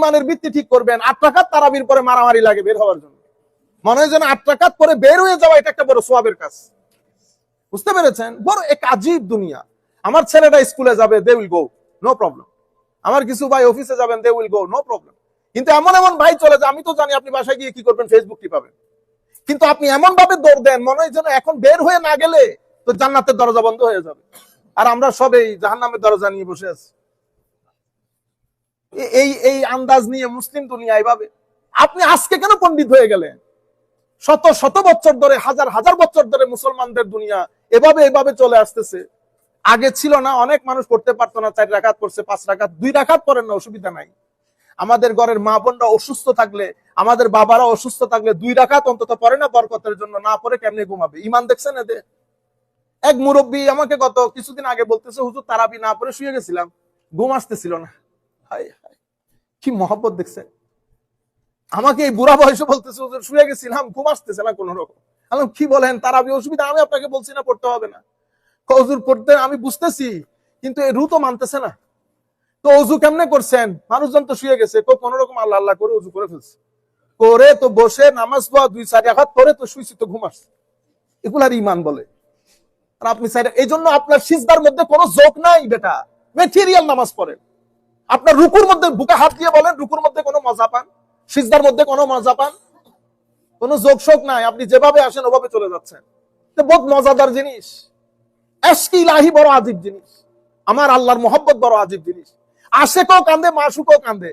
ইমানের ভিত্তি ঠিক করবেন, আট তারাবির পরে মারামারি লাগে বের হওয়ার জন্য। মনে হয় যেন আট পরে বের হয়ে যাওয়া এটা একটা বড় সোয়াবের কাজ। বুঝতে পেরেছেন? বড় এক আজীব দুনিয়া। আমার ছেলেটা স্কুলে যাবে they will go no problem আমার কিছু ভাই অফিসে যাবেন they will go no problem কিন্তু এমন এমন ভাই চলে যায়, আমি তো জানি আপনি বাসায় গিয়ে কি করবেন ফেসবুক কি পাবেন। কিন্তু আপনি এমন ভাবে দৌড় দেন, মনে হয় যেন এখন বের হয়ে না গেলে তো জান্নাতের দরজা বন্ধ হয়ে যাবে। আর আমরা সব এই জাহান্নামের দরজা নিয়ে বসে আছি। এই এই আন্দাজ নিয়ে মুসলিম দুনিয়া এইভাবে আপনি আজকে কেন পণ্ডিত হয়ে গেলেন? শত শত বছর ধরে, হাজার হাজার বছর ধরে মুসলমানদের দুনিয়া এভাবে এভাবে চলে আসতেছে। আগে ছিল না, অনেক মানুষ করতে পারতো না, চার রাখাত করছে পাঁচ রাখাত দুই রাখাত করেন না, অসুবিধা নাই। আমাদের ঘরের মা বোনরা অসুস্থ থাকলে, আমাদের বাবারা অসুস্থ থাকলে দুই রাখাত অন্তত পরে না বরকতের জন্য, না পরে কেমনে ঘুমাবে? ইমান দেখছেন এদের? এক মুরব্বী আমাকে গত কিছুদিন আগে বলতেছে, হুজুর, তারাবি না পরে শুয়ে গেছিলাম, ঘুম আসতেছিল না। হায় কি মহব্বত দেখছেন? আমাকে এই বুড়া বয়সে বলতেছে, হুজুর, শুয়ে গেছিলাম, ঘুম আসতেছে না কোনো রকম আমি কি বলেন তারাবি অসুবিধা, আমি আপনাকে বলছি না, পড়তে হবে না। হুজুর, পড়তে, আমি বুঝতেছি, কিন্তু এই রু তো মানতেছে না। তো অজু কেমনে করছেন? মানুষজন তো শুয়ে গেছে কেউ কোন রকম আল্লাহ আল্লাহ করে অজু করে ফেলছে। করে তো বসে, নামাজ পড়া, দুই চার আঘাত পরে তো শুইছি, তো ঘুমাস এগুলার ইমান বলে। আর আপনি চাই- এই জন্য আপনার সিজদার মধ্যে কোনো জোক নাই, বেটা। মেটেরিয়াল নামাজ পড়েন। আপনার রুকুর মধ্যে বুকে হাত দিয়ে বলেন, রুকুর মধ্যে কোনো মজা পান? সিজদার মধ্যে কোনো মজা পান? কোনো যোগ শোক নাই, আপনি যেভাবে আসেন ওভাবে চলে যাচ্ছেন। বহুত মজাদার জিনিস। এসকি ইলাহি বড় আজীব জিনিস। আমার আল্লাহর মোহব্বত বড় আজীব জিনিস। আশেকও কান্দে মাসুকও কান্দে।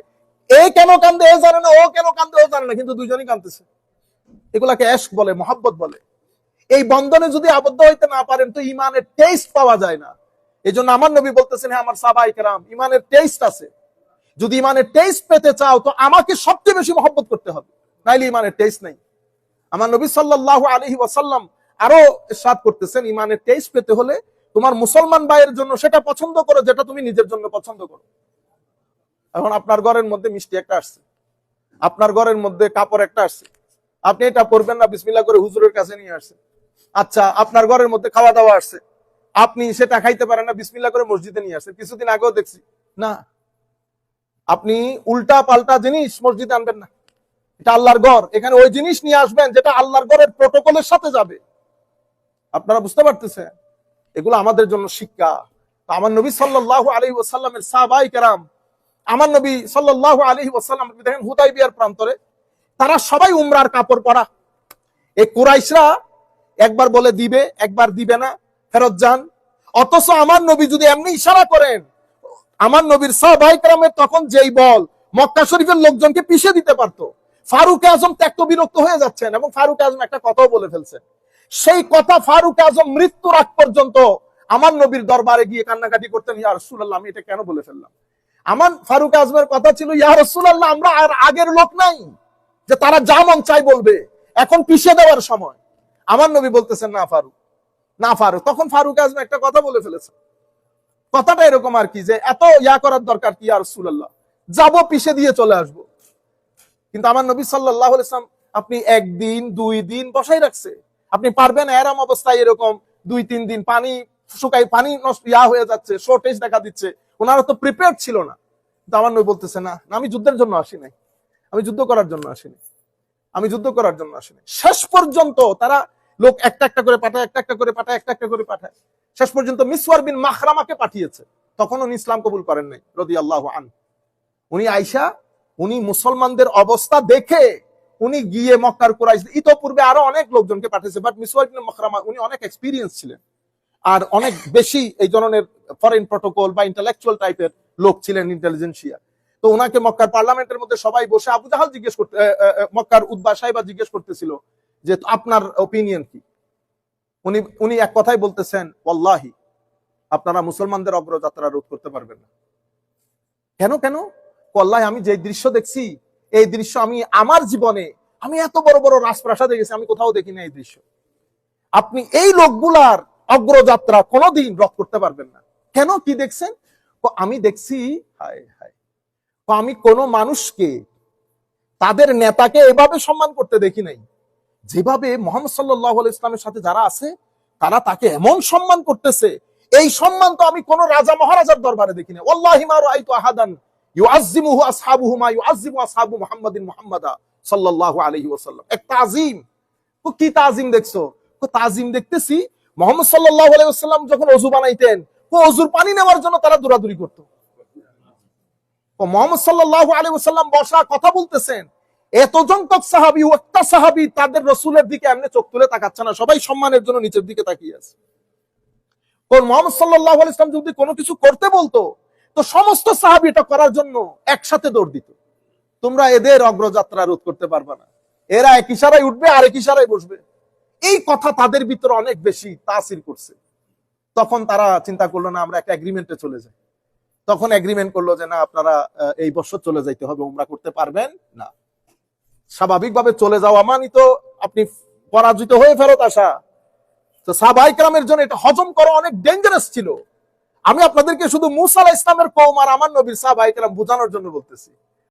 এ কেন কান্দে, এ জানে না, ও কেন কান্দে, ও জানে না, কিন্তু দুইজনই কান্দতেছে এগুলাকে এশক বলে, মোহাব্বত বলে। এই বন্ধনে যদি আবদ্ধ হইতে না পারেন, তো ইমানের টেস্ট পাওয়া যায় না। এই জন্য আমার নবী বলতেছেন হ্যাঁ আমার সাবাই কেরাম, ইমানের টেস্ট আছে। যদি ইমানের টেস্ট পেতে চাও, তো আমাকে সবচেয়ে বেশি মহব্বত করতে হবে। নাইলে ইমানের টেস্ট নেই। আমার নবী সাল্লাল্লাহু আলাইহি ওয়াসাল্লাম আরও সাদ করতেছেন, ইমানের টেস্ট পেতে হলে তোমার মুসলমান ভাইয়ের জন্য সেটা পছন্দ করো, যেটা তুমি নিজের জন্য পছন্দ করো। এখন আপনার ঘরের মধ্যে মিষ্টি একটা আসছে। আপনার ঘরের মধ্যে কাপড় একটা আসছে। আপনি এটা পরবেন না, বিসমিল্লাহ করে হুজুরের কাছে নিয়ে আসছে আচ্ছা আপনার ঘরের মধ্যে খাওয়া দাওয়া আসছে। আপনি সেটা খাইতে পারেন না বিসমিল্লাহ করে মসজিদে নিয়ে আসছেন কিছুদিন আগেও দেখছি। না। আপনি উল্টা পাল্টা জিনিস মসজিদে আনবেন না। এটা আল্লাহর ঘর। এখানে ওই জিনিস নিয়ে আসবেন যেটা আল্লাহর ঘরের প্রোটোকলের সাথে যাবে। আপনারা বুঝতে পারতেছেন? এগুলো আমাদের জন্য শিক্ষা। আমার নবী সাল্লাল্লাহু আলাইহি ওয়াসাল্লামের সাহাবাই কেরাম আমার নবী সাল্লাল্লাহু আলাইহি ওয়াসাল্লাম আপনি দেখেন হুদাইবিয়ার প্রান্তরে তারা সবাই উমরার কাপড় পরা। এই কুরাইশরা একবার বলে দিবে একবার দিবে না। ফেরত যান। অথচ আমার নবী যদি এমনি ইশারা করেন, আমার নবীর সাহাবাই তখন যেই বল, মক্কা শরীফের লোকজনকে পিছিয়ে দিতে পারতো। ফারুক আজম ত্যাক্ত বিরক্ত হয়ে যাচ্ছেন এবং ফারুক আজম একটা কথাও বলে ফেলছেন। সেই কথা ফারুক আজম মৃত্যুর আগ পর্যন্ত আমার নবীর দরবারে গিয়ে কান্নাকাটি করতেন, ইয়া রাসূলুল্লাহ, আমি এটা কেন বলে ফেললাম? আমার ফারুক আজমের কথা ছিল, ইয়া রাসূলুল্লাহ, আমরা আর আগের লোক নাই যে তারা যা মন চাই বলবে, এখন পিছিয়ে দেওয়ার সময়। আমার নবী বলতেছেন, না, ফারুক না ফারুক তখন ফারুক আজম একটা কথা বলে ফেলেছে। কথাটা এরকম আর কি যে এত ইয়া করার দরকার কি আর রাসূলুল্লাহ? যাব পিছে দিয়ে চলে আসব। কিন্তু আমার নবী সাল্লাহ ইসলাম আপনি একদিন দুই দিন বসাই রাখছে। আপনি পারবেন এরম অবস্থায় এরকম দুই তিন দিন পানি শুকাই পানি নষ্ট ইয়া হয়ে যাচ্ছে শর্টেজ দেখা দিচ্ছে। ওনারা তো প্রিপেয়ার ছিল না। কিন্তু আমার নবী বলতেছে না, আমি যুদ্ধের জন্য আসি নাই। আমি যুদ্ধ করার জন্য আসিনি আমি যুদ্ধ করার জন্য আসিনি শেষ পর্যন্ত তারা লোক একটা একটা করে পাঠায়, একটা একটা করে পাঠায়, একটা একটা করে পাঠায়। শেষ পর্যন্ত মিসওয়ার বিন মাখরামাকে পাঠিয়েছে। তখন উনি ইসলাম কবুল করেন নাই রদি আল্লাহ আন উনি আইসা উনি মুসলমানদের অবস্থা দেখে উনি গিয়ে মক্কার কুরাইশ, ইতোপূর্বে আরও অনেক লোকজনকে পাঠিয়েছে বাট মিসওয়ার বিন মাখরামা, উনি অনেক এক্সপিরিয়েন্স ছিলেন। আর অনেক বেশি এই ধরনের ফরেন প্রটোকল বা ইন্টালেকচুয়াল টাইপের লোক ছিলেন ইন্টেলিজেন্সিয়া তো ওনাকে মক্কার পার্লামেন্টের মধ্যে সবাই বসে আবু জাহাল জিজ্ঞেস করতে মক্কার উদ্বা সাহেবা জিজ্ঞেস করতেছিল যে আপনার ওপিনিয়ন কি? উনি উনি এক কথাই বলতেছেন, ওয়াল্লাহি, আপনারা মুসলমানদের অগ্রযাত্রা রোধ করতে পারবেন না। কেন কেন? ওয়াল্লাহি আমি যে দৃশ্য দেখছি, এই দৃশ্য আমি, আমার জীবনে, আমি এত বড় বড় রাজপ্রাসাদে গেছি, আমি কোথাও দেখি না এই দৃশ্য। আপনি এই লোকগুলার অগ্রযাত্রা কোনোদিন রদ করতে পারবেন না। কেন? কি দেখছেন? আমি দেখছি, হায় হায় আমি কোন মানুষকে, তাদের নেতাকে এভাবে সম্মান করতে দেখি নাই। যেভাবে মোহাম্মদ সাল্লাহ ইসলামের সাথে যারা আছে, তারা তাকে এমন সম্মান করতেছে। এই সম্মান তো আমি কোন রাজা মহারাজার দরবারে দেখি আহাদান কি তাজিম দেখছ? তাজিম দেখতেছি যখন বানাইতেন ও পানি নেওয়ার জন্য তারা দৌড়াদৌড়ি আলাইহি বসা কথা বলতেছেন। এত সংখ্যক সাহাবী, একটা সাহাবী তাদের রসুলের দিকে এমনি চোখ তুলে তাকাচ্ছে না, সবাই সম্মানের জন্য নিচের দিকে তাকিয়ে আছে। কোন মোহাম্মদ সাল্লাল্লাহু আলাইহি ওয়াসাল্লাম যদি কোনো কিছু করতে বলতো, তো সমস্ত সাহাবী এটা করার জন্য একসাথে দৌড় দিত। তোমরা এদের অগ্রযাত্রা রোধ করতে পারবে না। এরা এক ইশারায় উঠবে আর এক ইশারায় বসবে। এই কথা তাদের ভিতরে অনেক বেশি তাসির করছে। তখন তারা চিন্তা করল, না, আমরা একটা এগ্রিমেন্টে চলে যাই। তখন এগ্রিমেন্ট করল যে, না, আপনারা এই বছর চলে যাইতে হবে, উমরা করতে পারবেন না। স্বাভাবিকভাবে চলে যাওয়া মানি তো আপনি পরাজিত হয়ে ফেরত আসা। তো সাবাইকরামের জন্য এটা হজম করা অনেক ডেঞ্জারাস ছিল। আমি আপনাদেরকে শুধু মুসা ইসলামের কৌম আর আমার নবীর সাহাবাহিকরাম বোঝানোর জন্য বলতেছি।